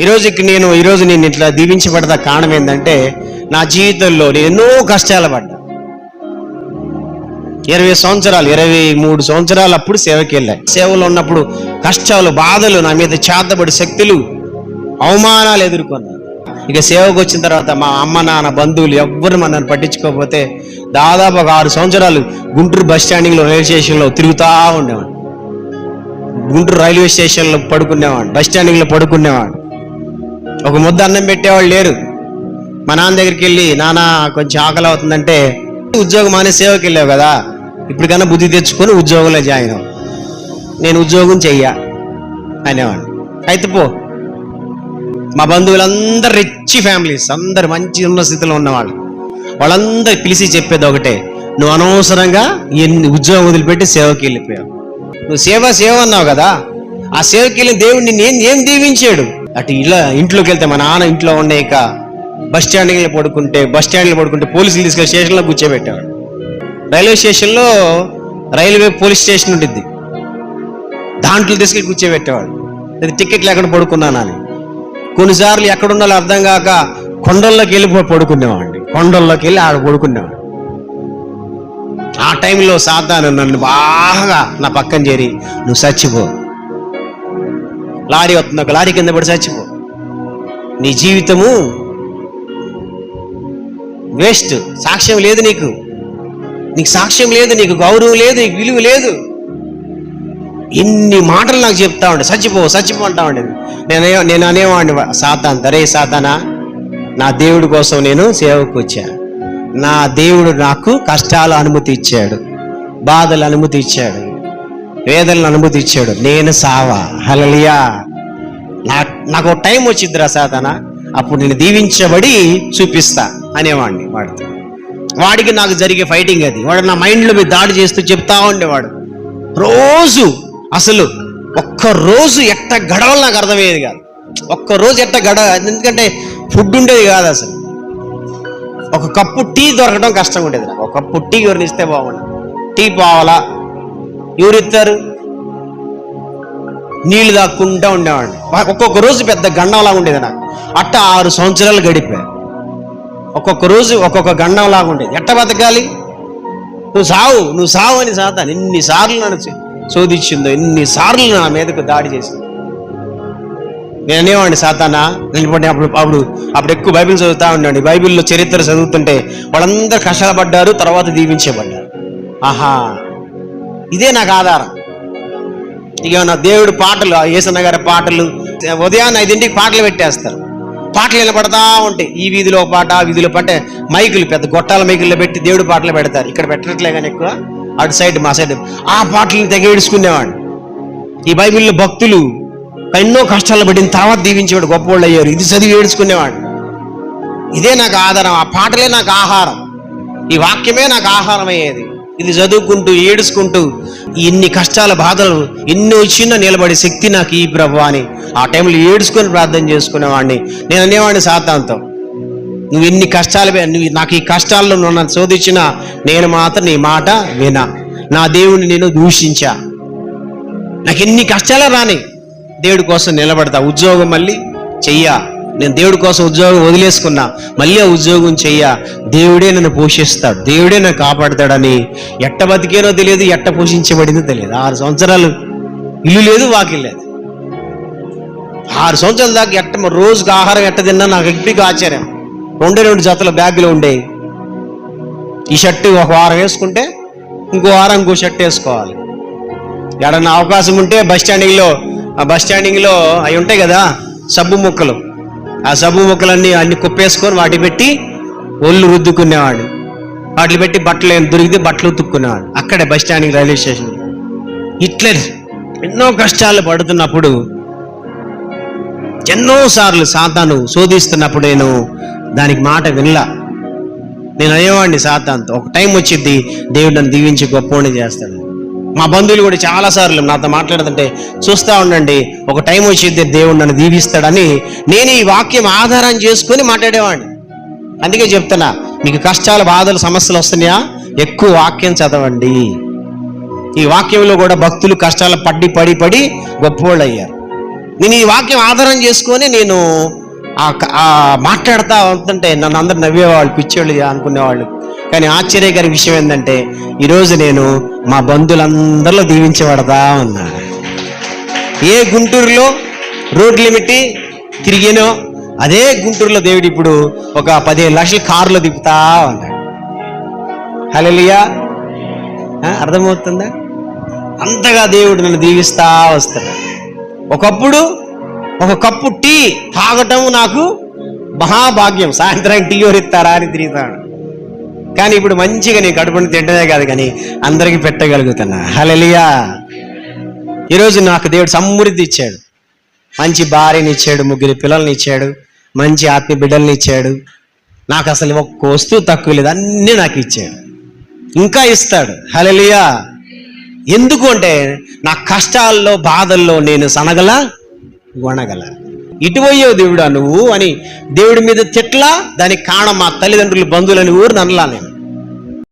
ఈరోజుకి నేను ఈరోజు నేను ఇట్లా దీవించబడత కారణం ఏంటంటే నా జీవితంలో నేను ఎన్నో కష్టాలు పడ్డా. ఇరవై సంవత్సరాలు ఇరవై మూడు సంవత్సరాలు అప్పుడు సేవకి వెళ్ళాను సేవలో ఉన్నప్పుడు కష్టాలు బాధలు నా మీద చేతబడి శక్తులు అవమానాలు ఎదుర్కొన్నాను ఇక సేవకు వచ్చిన తర్వాత మా అమ్మ నాన్న బంధువులు ఎవ్వరు మనల్ని పట్టించుకోకపోతే దాదాపు ఒక ఆరు సంవత్సరాలు గుంటూరు బస్ స్టాండింగ్లో రైల్వే స్టేషన్లో తిరుగుతూ ఉండేవాడు గుంటూరు రైల్వే స్టేషన్లో పడుకునేవాడు బస్ స్టాండింగ్లో పడుకునేవాడు ఒక ముద్ద అన్నం పెట్టేవాళ్ళు లేరు. మా నాన్న దగ్గరికి వెళ్ళి నానా కొంచెం ఆకలి అవుతుందంటే ఉద్యోగం అనే సేవకి వెళ్ళావు కదా. ఇప్పటికన్నా బుద్ధి తెచ్చుకొని ఉద్యోగంలో జాయిన్ అవ్వు. నేను ఉద్యోగం చెయ్యా అనేవాడు. అయితే పో. మా బంధువులందరూ రిచ్ ఫ్యామిలీస్ అందరు మంచి ఉన్న స్థితిలో ఉన్నవాళ్ళు. వాళ్ళందరూ పిలిచి చెప్పేది ఒకటే. నువ్వు అనవసరంగా ఎన్ని ఉద్యోగం వదిలిపెట్టి సేవకి వెళ్ళిపోయావు. నువ్వు సేవ సేవ అన్నావు కదా. ఆ సేవకి వెళ్ళిన దేవుడు నిన్ను ఏం ఏం దీవించాడు? అటు ఇలా ఇంట్లోకి వెళ్తే మా నాన్న ఇంట్లో ఉండేక బస్ స్టాండ్లో పడుకుంటే బస్ స్టాండ్లో పడుకుంటే పోలీసులు తీసుకెళ్ళి స్టేషన్లో కూర్చోబెట్టాడు రైల్వే స్టేషన్లో రైల్వే పోలీస్ స్టేషన్ ఉంటుంది దాంట్లో తీసుకెళ్ళి కూర్చోబెట్టేవాడు. అది టికెట్ లేకుండా పడుకున్నానని కొన్నిసార్లు ఎక్కడున్నాలో అర్థం కాక కొండల్లోకి వెళ్ళి పడుకునేవాడిని. కొండల్లోకి వెళ్ళి ఆడ పడుకునేవాడు. ఆ టైంలో సాతాను నన్ను బాగా నా పక్కన చేరి నువ్వు చచ్చిపో లారీ వస్తుంది ఒక లారీ కింద పడి చచ్చిపో. నీ జీవితము వేస్ట్ సాక్ష్యం లేదు నీకు. నీకు సాక్ష్యం లేదు నీకు గౌరవం లేదు నీకు విలువ లేదు. ఇన్ని మాటలు నాకు చెప్తా ఉండే చచ్చిపో చచ్చిపో అంటా ఉండేది నేనే నేను అనేవాడిని సాతాన్ దరే సాతానా నా దేవుడి కోసం నేను సేవకు వచ్చాను నా దేవుడు నాకు కష్టాలు అనుమతి ఇచ్చాడు బాధలు అనుమతి ఇచ్చాడు. వేదనలు అనుభూతి ఇచ్చాడు నేను సావా. హలలియా నా నాకు టైం వచ్చిద్దిరా సాధన. అప్పుడు నేను దీవించబడి చూపిస్తా అనేవాడిని వాడితో వాడికి నాకు జరిగే ఫైటింగ్ అది. వాడు నా మైండ్లో మీద దాడి చేస్తూ చెప్తా ఉండేవాడు. రోజు అసలు ఒక్క రోజు ఎట్ట గడవలు నాకు అర్థమయ్యేది కాదు. ఒక్క రోజు ఎట్ట గడవ ఎందుకంటే ఫుడ్ ఉండేది కాదు అసలు. ఒక కప్పు టీ దొరకడం కష్టంగా ఉండేది నాకు ఒక కప్పు టీ ఎవరిని ఇస్తే బాగుండు. టీ పోవాలా? ఎవరిస్తారు? నీళ్ళు దాక్కుంటా ఉండేవాడిని. ఒక్కొక్క రోజు పెద్ద గండంలా ఉండేది నాకు అట్ట ఆరు సంవత్సరాలు గడిపా ఒక్కొక్క రోజు ఒక్కొక్క గండంలాగా ఉండేది. ఎట్ట బతకాలి? నువ్వు సావు నువ్వు సావు అని సాతాను. ఎన్నిసార్లు నన్ను శోధించిందో ఎన్నిసార్లు నా మీదకు దాడి చేసింది. నేను అనేవాడిని సాతానా నిలబడి అప్పుడు అప్పుడు అప్పుడు ఎక్కువ బైబిల్ చదువుతా ఉండండి బైబిల్లో చరిత్ర చదువుతుంటే వాళ్ళందరూ కష్టపడ్డారు తర్వాత దీవించబడ్డారు. ఆహా. ఇదే నాకు ఆధారం. ఇక నా దేవుడు పాటలు ఆ యేసన్న గారి పాటలు ఉదయాన్నే ఐదింటికి పాటలు పెట్టేస్తారు. పాటలు వినపడతా ఉంటాయి. ఈ వీధిలో పాట ఆ వీధిలో పాట. మైకులు పెద్ద గొట్టాల మైకుల్లో పెట్టి దేవుడు పాటలు పెడతారు. ఇక్కడ పెట్టట్లే కానీ ఎక్కువ. అటు సైడ్ మా సైడ్. ఆ పాటలను తెగ ఏడుచుకునేవాడు. ఈ బైబిల్లో భక్తులు ఎన్నో కష్టాలు పడిన తర్వాత దీవించేవాడు గొప్పవాళ్ళు అయ్యారు. ఇది చదివి ఏడుచుకునేవాడు. ఇదే నాకు ఆధారం. ఆ పాటలే నాకు ఆహారం. ఈ వాక్యమే నాకు ఆహారం అయ్యేది. ఇది చదువుకుంటూ ఏడుచుకుంటూ ఇన్ని కష్టాల బాధలు ఎన్ని వచ్చినా నిలబడే శక్తి నాకు ఈ ప్రభు అని. ఆ టైంలో ఏడుచుకొని ప్రార్థన చేసుకునేవాడిని. నేను అనేవాడిని సాతాంతో నువ్వు ఎన్ని కష్టాలు నువ్వు నాకు ఈ కష్టాల్లో నన్ను శోధించినా నేను మాత్రం నీ మాట వినా. నా దేవుడిని నేను దూషించా. నాకు ఎన్ని కష్టాలు రాని దేవుడి కోసం నిలబడతా. ఉద్యోగం మళ్ళీ చెయ్యా. నేను దేవుడి కోసం ఉద్యోగం వదిలేసుకున్నా మళ్ళీ ఆ ఉద్యోగం చెయ్య. దేవుడే నన్ను పోషిస్తాడు దేవుడే నన్ను కాపాడతాడని ఎట్ట బతికేనో తెలియదు ఎట్ట పోషించబడిందో తెలియదు. ఆరు సంవత్సరాలు ఇల్లు లేదు వాకిల్ లేదు. ఆరు సంవత్సరాల దాకా ఎట్ట రోజుకి ఆహారం ఎట్ట తిన్నా నాకు ఎప్పటికీ ఆశ్చర్యం. రెండే రెండు జతల బ్యాగులు ఉండేవి ఈ షర్ట్ ఒక వారం వేసుకుంటే ఇంకో వారం ఇంకో షర్ట్ వేసుకోవాలి. ఎడన్నా అవకాశం ఉంటే బస్ స్టాండింగ్లో ఆ బస్ స్టాండింగ్లో అవి ఉంటాయి కదా సబ్బు ముక్కలు. ఆ సబ్బు ముక్కలన్నీ అన్ని కుప్పేసుకొని వాటి పెట్టి ఒళ్ళు రుద్దుకునేవాడు. వాటిని పెట్టి బట్టలు ఏం దొరికితే బట్టలు ఉతుక్కునేవాడు. అక్కడే బస్ స్టాండింగ్ రైల్వే స్టేషన్. ఇట్లే ఎన్నో కష్టాలు పడుతున్నప్పుడు ఎన్నోసార్లు సాతాను శోధిస్తున్నప్పుడు నేను దానికి మాట వినలా. నేను అయ్యేవాడిని సాతాంతో ఒక టైం వచ్చింది దేవుడు నన్ను దీవించి గొప్పని చేస్తాడు. మా బంధువులు కూడా చాలా సార్లు నాతో మాట్లాడుతుంటే చూస్తా ఉండండి ఒక టైం వచ్చేది దేవుడు నన్ను దీవిస్తాడని నేను ఈ వాక్యం ఆధారం చేసుకొని మాట్లాడేవాడిని. అందుకే చెప్తున్నా మీకు కష్టాలు బాధలు సమస్యలు వస్తున్నాయా? ఎక్కువ వాక్యం చదవండి. ఈ వాక్యంలో కూడా భక్తులు కష్టాలు పడి పడి పడి గొప్పవాళ్ళు అయ్యారు. నేను ఈ వాక్యం ఆధారం చేసుకొని నేను ఆ మాట్లాడుతూ ఉంటుంటే నన్ను అందరు నవ్వేవాళ్ళు పిచ్చోళ్ళు అనుకునేవాళ్ళు. కానీ ఆశ్చర్యకర విషయం ఏంటంటే ఈరోజు నేను మా బంధువులందరిలో దీవించబడతా ఉన్నా. ఏ గుంటూరులో రోడ్ లిమిట్ తిరిగానో అదే గుంటూరులో దేవుడు ఇప్పుడు ఒక పదిహేను లక్షల కారులో తిప్పుతా ఉన్నాడు. హలలియా అర్థమవుతుందా? అంతగా దేవుడు నన్ను దీవిస్తా వస్తాడు ఒకప్పుడు ఒక కప్పు టీ తాగటం నాకు మహాభాగ్యం. సాయంత్రం టీ ఎవరిస్తారా అని తిరుగుతాడు. కానీ ఇప్పుడు మంచిగా నేను కడుపుని తింటమే కాదు కానీ అందరికీ పెట్టగలుగుతున్నా. హలలియా ఈరోజు నాకు దేవుడు సమృద్ధి ఇచ్చాడు. మంచి భార్యని ఇచ్చాడు ముగ్గురు పిల్లల్ని ఇచ్చాడు మంచి ఆత్మీయ బిడ్డల్ని ఇచ్చాడు. నాకు అసలు ఒక్క వస్తువు తక్కువ లేదు అన్నీ నాకు ఇచ్చాడు. ఇంకా ఇస్తాడు. హలలియా ఎందుకు అంటే నా కష్టాల్లో బాధల్లో నేను సనగల గొనగల ఇటువయ్యో దేవుడా నువ్వు అని దేవుడి మీద తిట్లా దానికి కారణం మా తల్లిదండ్రులు బంధువులని ఊరు నన్నలా నేను.